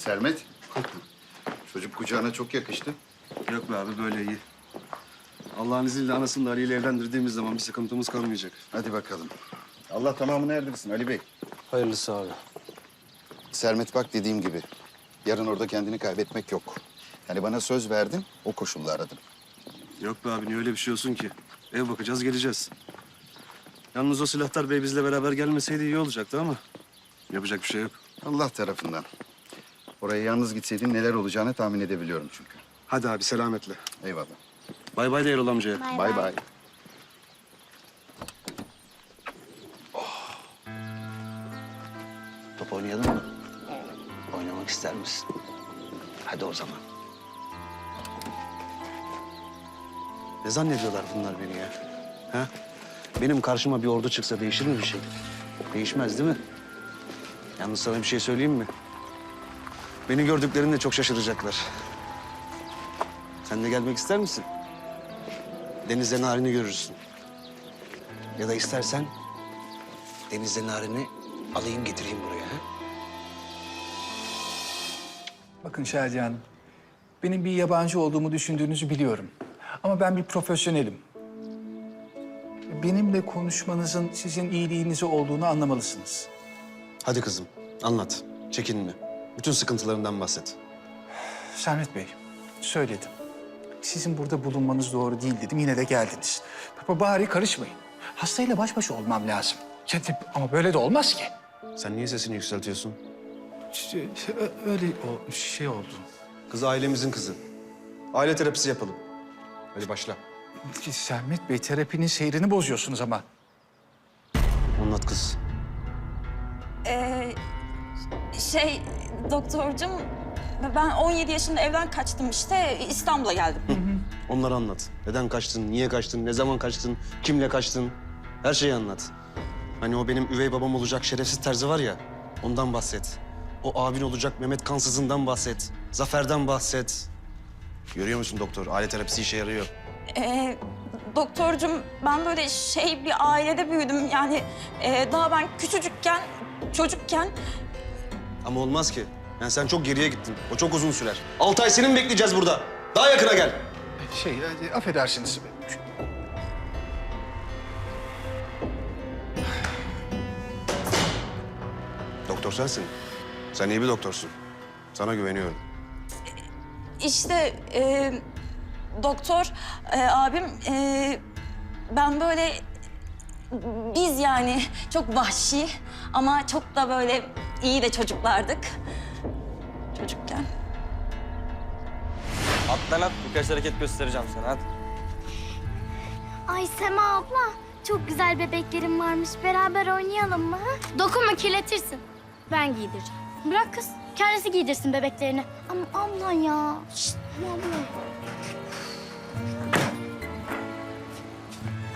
Sermet. Çocuk kucağına çok yakıştı. Yok be abi böyle iyi. Allah'ın izniyle anasını da Ali ile evlendirdiğimiz zaman bir sıkıntımız kalmayacak. Hadi bakalım. Allah tamamını erdirsin Ali Bey. Hayırlısı abi. Sermet bak dediğim gibi. Yarın orada kendini kaybetmek yok. Yani bana söz verdin, o koşulla aradım. Yok be abi niye öyle bir şey olsun ki? Ev bakacağız geleceğiz. Yalnız o silahtar bey bizle beraber gelmeseydi iyi olacaktı ama yapacak bir şey yok. Allah tarafından. Oraya yalnız gitseydin neler olacağını tahmin edebiliyorum çünkü. Hadi abi selametle. Eyvallah. Bay bay de Erol amcaya. Bay bay. Top oynayalım mı? Oynamak ister misin? Hadi o zaman. Ne zannediyorlar bunlar beni ya? Ha? Benim karşıma bir ordu çıksa değişir mi bir şey? Değişmez değil mi? Yalnız sana bir şey söyleyeyim mi? Beni gördüklerinde çok şaşıracaklar. Sen de gelmek ister misin? Denizde narini görürsün. Ya da istersen denizde narini alayım getireyim buraya. Ha? Bakın Şadiye Hanım, benim bir yabancı olduğumu düşündüğünüzü biliyorum. Ama ben bir profesyonelim. Benimle konuşmanızın sizin iyiliğinize olduğunu anlamalısınız. Hadi kızım anlat. Çekinme. Bütün sıkıntılarından bahset. Sermet Bey, söyledim. Sizin burada bulunmanız doğru değil dedim, yine de geldiniz. Baba bari karışmayın. Hastayla baş başa olmam lazım. Ya, ama böyle de olmaz ki. Sen niye sesini yükseltiyorsun? Şey, ö- Öyle o şey oldu. Kız ailemizin kızı. Aile terapisi yapalım. Hadi başla. Sermet Bey, terapinin seyrini bozuyorsunuz ama. Anlat kız. Ee, şey doktorcum ben 17 yaşında evden kaçtım işte İstanbul'a geldim. Onları anlat. Neden kaçtın, niye kaçtın, ne zaman kaçtın, kimle kaçtın? Her şeyi anlat. Hani o benim üvey babam olacak şerefsiz terzi var ya, ondan bahset. O abin olacak Mehmet Kansız'ından bahset. Zafer'den bahset. Görüyor musun doktor? Aile terapisi işe yarıyor. Ee, doktorcum ben böyle şey bir ailede büyüdüm yani e, daha ben küçücükken çocukken Ama olmaz ki. Yani sen çok geriye gittin. O çok uzun sürer. Altı ay senin bekleyeceğiz burada. Daha yakına gel. Şey, e, affedersiniz. Doktor sensin. Sen iyi bir doktorsun. Sana güveniyorum. işte e, doktor e, abim e, ben böyle biz yani çok vahşi ama çok da böyle iyi de çocuklardık çocukken. Atlan at birkaç hareket göstereceğim sana hadi. Ay Sema abla, çok güzel bebeklerim varmış. Beraber oynayalım mı? ha? Dokunma kirletirsin. Ben giydireceğim. Bırak kız, kendisi giydirsin bebeklerini. Ama abla ya. Şşt, ama abla.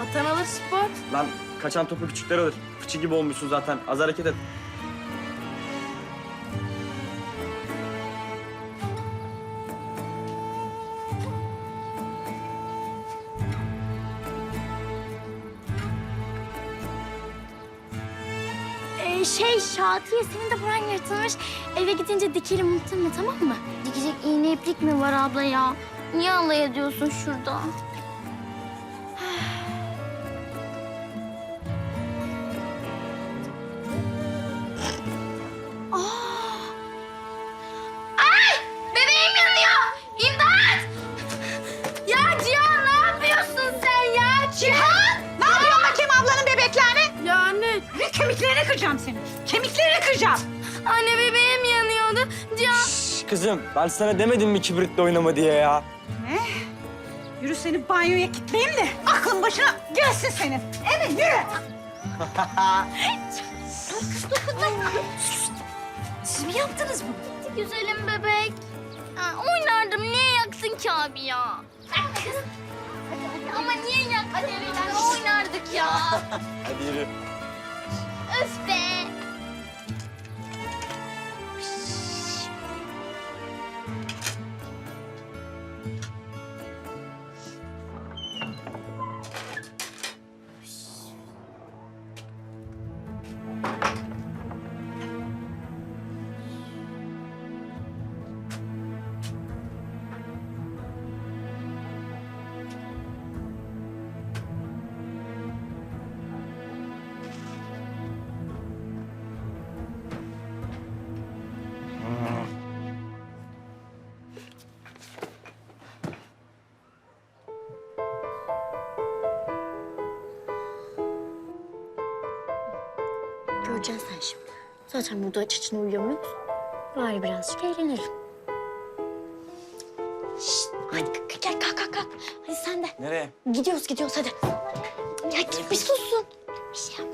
Atan alır spor. Lan kaçan topu küçükler alır. Fıçı gibi olmuşsun zaten. Az hareket et. Şatiye senin de buran yırtılmış. Eve gidince dikelim unutma tamam mı? Dikecek iğne iplik mi var abla ya? Niye alay ediyorsun şurada? Ya Cihan ne yapıyorsun bakayım ablanın bebeklerini? Ya anne. Kemiklerini kıracağım senin. Kemiklerini kıracağım. Anne bebeğim yanıyordu. Cihan Şş, kızım ben sana demedim mi kibritle oynama diye ya. Ne? Yürü seni banyoya kilitleyeyim de aklın başına gelsin senin. Evet yürü. Siz mi yaptınız bunu? Güzelim bebek. Ha, oynardım. Niye yaksın ki abi ya? Ama niye yaksın? Hadi oynardık ya. Hadi yürü. Öf be. Göreceksin sen şimdi. Zaten burada aç içine uyuyamıyoruz. Bari birazcık eğlenelim. Şşt, hadi gel kalk kalk kalk. Hadi sen de. Nereye? Gidiyoruz gidiyoruz hadi. Ya git bir sussun. Bir şey yapmıyorum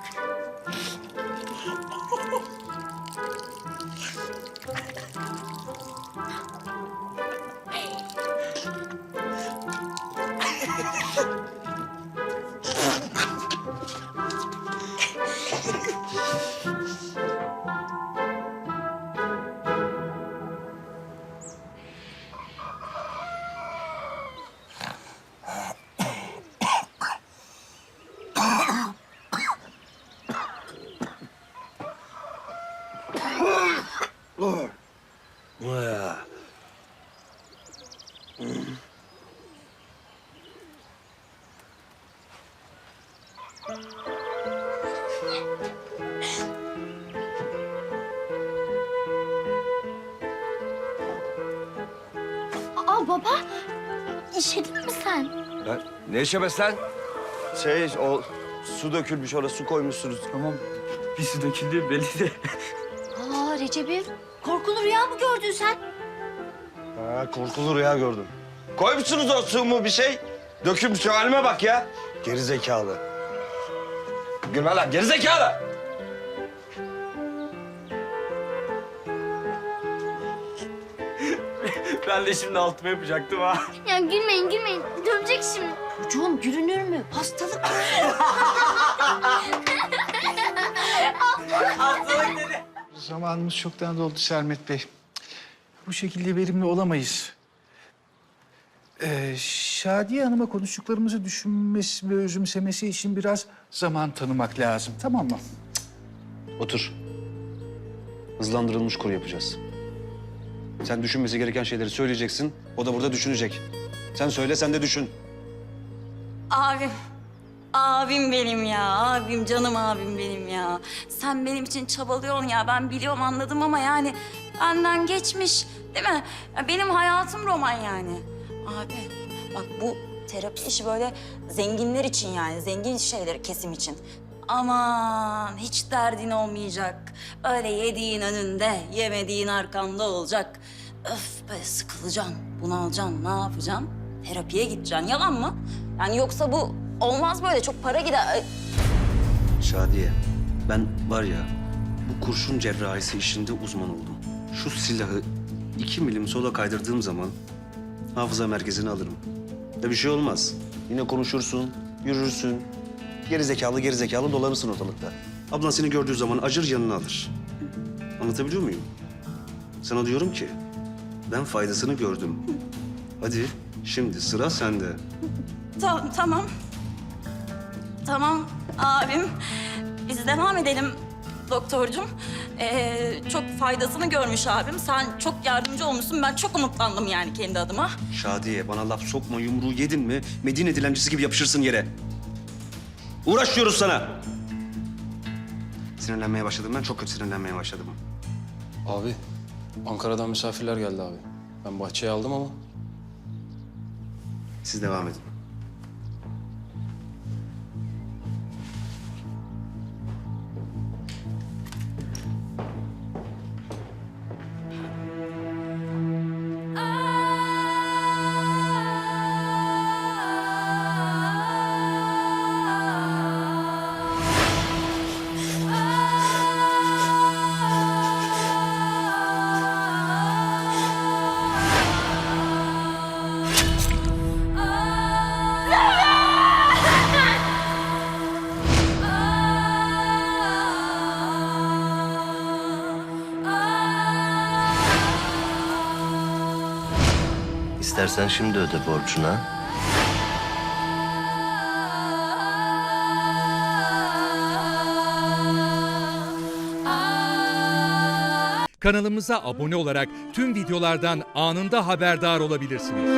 Aa baba, işedin mi sen? Ben, ne işemez lan? Şey, o su dökülmüş oraya su koymuşsunuz. Tamam. Bir su döküldü belli de. Aa Recep'im, korkulu rüya mı gördün sen? Ha, korkulu rüya gördüm. Koymuşsunuz o su mu bir şey? Dökülmüş halime bak ya. Geri zekalı. Gülme lan, geri zekalı. ben de şimdi altıma yapacaktım ha. Ya gülmeyin gülmeyin, dönecek şimdi. Çocuğum gülünür mü? Hastalık. Zamanımız çoktan doldu Sermet Bey. Bu şekilde verimli olamayız. Ee, Şadiye Hanım'a konuştuklarımızı düşünmesi ve özümsemesi için biraz zaman tanımak lazım. Tamam mı? Otur. Hızlandırılmış kur yapacağız. Sen düşünmesi gereken şeyleri söyleyeceksin. O da burada düşünecek. Sen söyle, sen de düşün. Abim. Abim benim ya. Abim canım abim benim ya. Sen benim için çabalıyorsun ya. Ben biliyorum anladım ama yani benden geçmiş. Değil mi? Ya benim hayatım roman yani. Abi bak bu terapi işi böyle zenginler için yani. Zengin şeyleri kesim için. Aman hiç derdin olmayacak. Öyle yediğin önünde, yemediğin arkanda olacak. Öf böyle sıkılacaksın, bunalacaksın, ne yapacaksın? Terapiye gideceksin, yalan mı? Yani yoksa bu olmaz böyle, çok para gider. Şadiye, ben var ya bu kurşun cerrahisi işinde uzman oldum. Şu silahı iki milim sola kaydırdığım zaman hafıza merkezine alırım. Da bir şey olmaz. Yine konuşursun, yürürsün. Geri zekalı geri zekalı dolanırsın ortalıkta. Ablan seni gördüğü zaman acır yanına alır. Anlatabiliyor muyum? Sana diyorum ki ben faydasını gördüm. Hadi şimdi sıra sende. Ta- tamam. Tamam abim. Biz devam edelim doktorcum. Ee, çok faydasını görmüş abim. Sen çok yardımcı olmuşsun. Ben çok umutlandım yani kendi adıma. Şadiye bana laf sokma yumruğu yedin mi Medine dilencisi gibi yapışırsın yere. Uğraş diyoruz sana. Sinirlenmeye başladım ben çok kötü sinirlenmeye başladım. Abi, Ankara'dan misafirler geldi abi. Ben bahçeye aldım ama Siz devam edin. İstersen şimdi öde borcuna. Kanalımıza abone olarak tüm videolardan anında haberdar olabilirsiniz.